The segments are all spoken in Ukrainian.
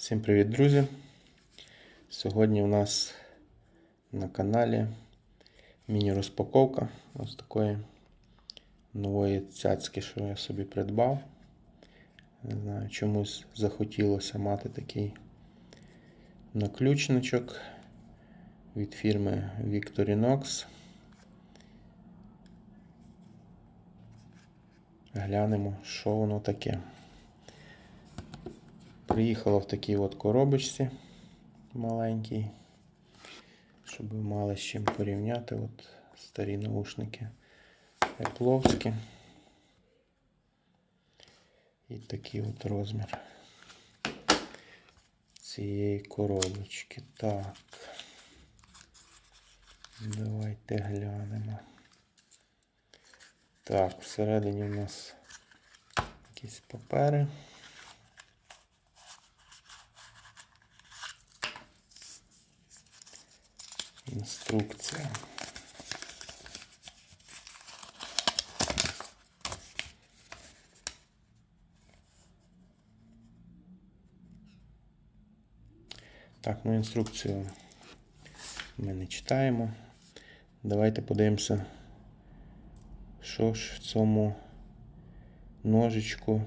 Всім привіт, друзі! Сьогодні у нас на каналі міні-розпаковка ось такої нової цяцьки, що я собі придбав. Не знаю, чомусь захотілося мати такий наключничок від фірми Victorinox. Глянемо, що воно таке. Приїхала в такій от коробочці маленькій, щоб ви мали з чим порівняти. От старі наушники епловські. І такий от розмір цієї коробочки. Так. Давайте глянемо. Так, всередині у нас якісь папери. Інструкція. Так, ну інструкцію ми не читаємо. Давайте подивимося, що ж в цьому ножичку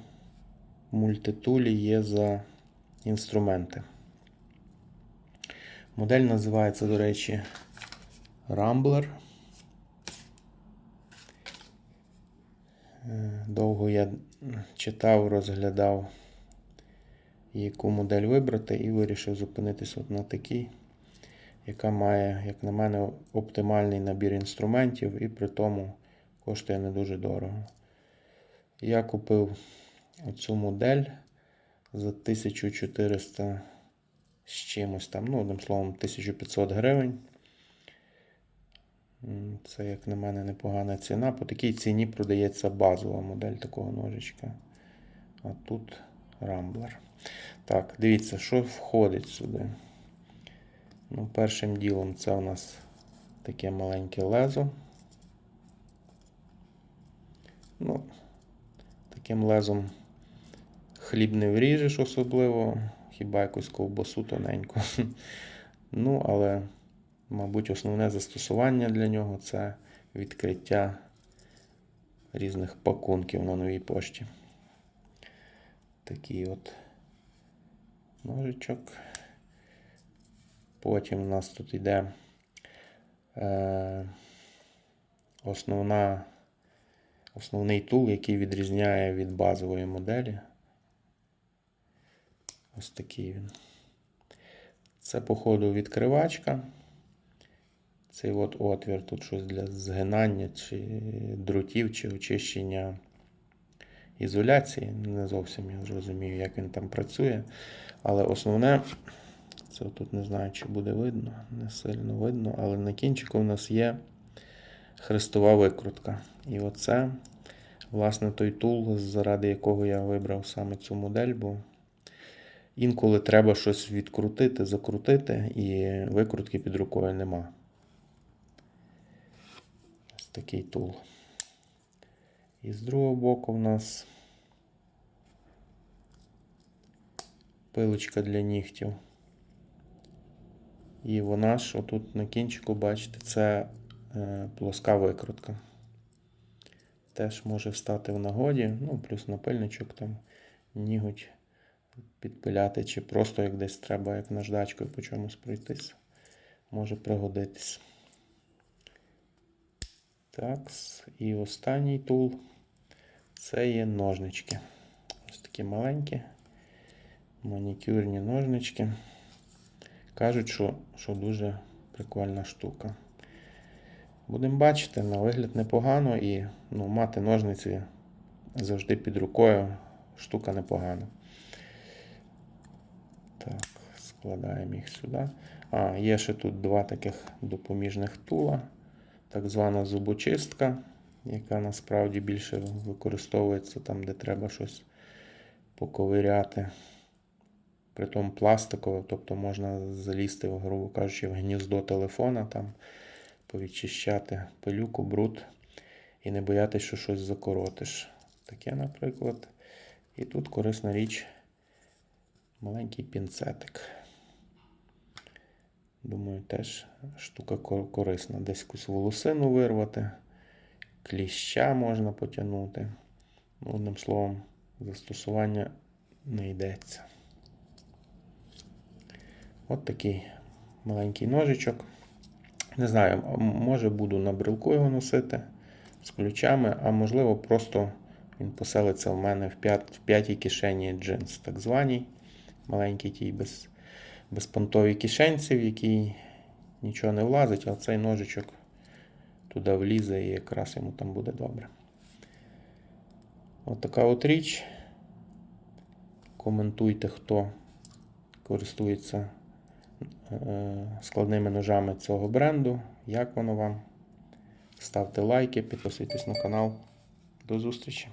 мультитулі є за інструменти. Модель називається, до речі, Rambler. Е, Довго я читав, розглядав, яку модель вибрати, і вирішив зупинитися от на такій, яка має, як на мене, оптимальний набір інструментів і при тому коштує не дуже дорого. Я купив оцю модель за 1400 з чимось там, ну, одним словом, 1500 гривень. Це, як на мене, непогана ціна. По такій ціні продається базова модель такого ножичка. А тут рамблер. Так, дивіться, що входить сюди. Ну, Першим ділом це у нас таке маленьке лезо. Ну, Таким лезом хліб не вріжеш особливо хіба якусь ковбасу тоненьку. Ну, але, мабуть, основне застосування для нього це відкриття різних пакунків на новій пошті. Такий от ножичок. Потім у нас тут йде е, основна, основний тул, який відрізняє від базової моделі. Ось такий він. Це, походу, відкривачка. Цей от отвір тут щось для згинання чи дротів, чи очищення ізоляції. Не зовсім я зрозумію, як він там працює. Але основне, це тут не знаю, чи буде видно, не сильно видно, але на кінчику у нас є хрестова викрутка. І оце, власне, той тул, заради якого я вибрав саме цю модель, бо Інколи треба щось відкрутити, закрутити, і викрутки під рукою нема. Ось такий тул. І з другого боку в нас пилочка для нігтів. І вона ж отут на кінчику, бачите, це е, плоска викрутка. Теж може встати в нагоді, ну, плюс напильничок там ніготь підпиляти, чи просто як десь треба, як наждачкою по чомусь пройтись, може пригодитись. Так, і останній тул це є ножнички. Ось такі маленькі, манікюрні ножнички. Кажуть, що, що дуже прикольна штука. Будемо бачити, на вигляд непогано і ну, мати ножниці завжди під рукою штука непогана. Так, складаємо їх сюди. А, є ще тут два таких допоміжних тула. Так звана зубочистка, яка насправді більше використовується там, де треба щось поковиряти. Притом пластикове, тобто можна залізти, грубо кажучи, в гніздо телефона, там, повідчищати пилюку, бруд і не боятися, що щось закоротиш. Таке, наприклад. І тут корисна річ маленький пінцетик. Думаю, теж штука корисна. Десь якусь волосину вирвати, кліща можна потягнути. Ну, Одним словом, застосування не йдеться. От такий маленький ножичок. Не знаю, може буду на брелку його носити з ключами, а можливо, просто він поселиться в мене в п'ятій кишені джинс, так званій. Маленький тій без, безпонтовій кишенці, в якій нічого не влазить, а цей ножичок туди влізе і якраз йому там буде добре. От така от річ. Коментуйте, хто користується е, складними ножами цього бренду. Як воно вам? Ставте лайки, підписуйтесь на канал. До зустрічі!